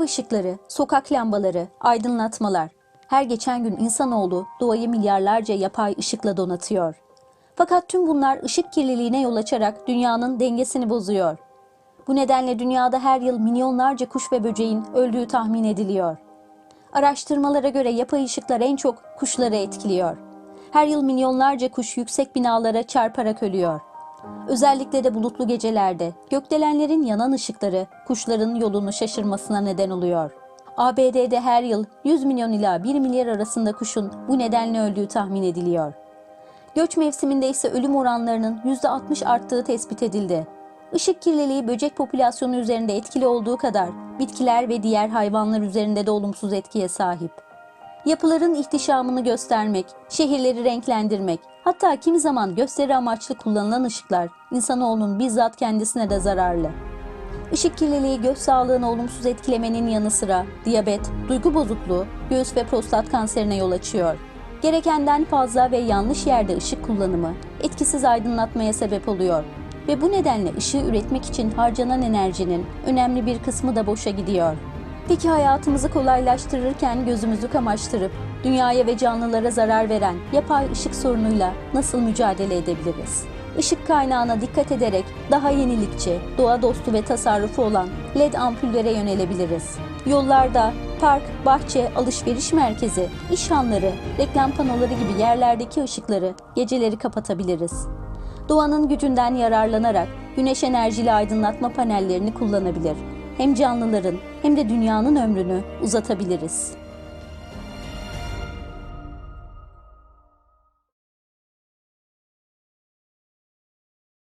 Ev ışıkları, sokak lambaları, aydınlatmalar. Her geçen gün insanoğlu doğayı milyarlarca yapay ışıkla donatıyor. Fakat tüm bunlar ışık kirliliğine yol açarak dünyanın dengesini bozuyor. Bu nedenle dünyada her yıl milyonlarca kuş ve böceğin öldüğü tahmin ediliyor. Araştırmalara göre yapay ışıklar en çok kuşları etkiliyor. Her yıl milyonlarca kuş yüksek binalara çarparak ölüyor. Özellikle de bulutlu gecelerde gökdelenlerin yanan ışıkları kuşların yolunu şaşırmasına neden oluyor. ABD'de her yıl 100 milyon ila 1 milyar arasında kuşun bu nedenle öldüğü tahmin ediliyor. Göç mevsiminde ise ölüm oranlarının %60 arttığı tespit edildi. Işık kirliliği böcek popülasyonu üzerinde etkili olduğu kadar bitkiler ve diğer hayvanlar üzerinde de olumsuz etkiye sahip. Yapıların ihtişamını göstermek, şehirleri renklendirmek, hatta kimi zaman gösteri amaçlı kullanılan ışıklar insanoğlunun bizzat kendisine de zararlı. Işık kirliliği göz sağlığını olumsuz etkilemenin yanı sıra diyabet, duygu bozukluğu, göğüs ve prostat kanserine yol açıyor. Gerekenden fazla ve yanlış yerde ışık kullanımı etkisiz aydınlatmaya sebep oluyor ve bu nedenle ışığı üretmek için harcanan enerjinin önemli bir kısmı da boşa gidiyor. Peki hayatımızı kolaylaştırırken gözümüzü kamaştırıp dünyaya ve canlılara zarar veren yapay ışık sorunuyla nasıl mücadele edebiliriz? Işık kaynağına dikkat ederek daha yenilikçi, doğa dostu ve tasarrufu olan LED ampullere yönelebiliriz. Yollarda, park, bahçe, alışveriş merkezi, iş hanları, reklam panoları gibi yerlerdeki ışıkları geceleri kapatabiliriz. Doğanın gücünden yararlanarak güneş enerjili aydınlatma panellerini kullanabilir. Hem canlıların hem de dünyanın ömrünü uzatabiliriz.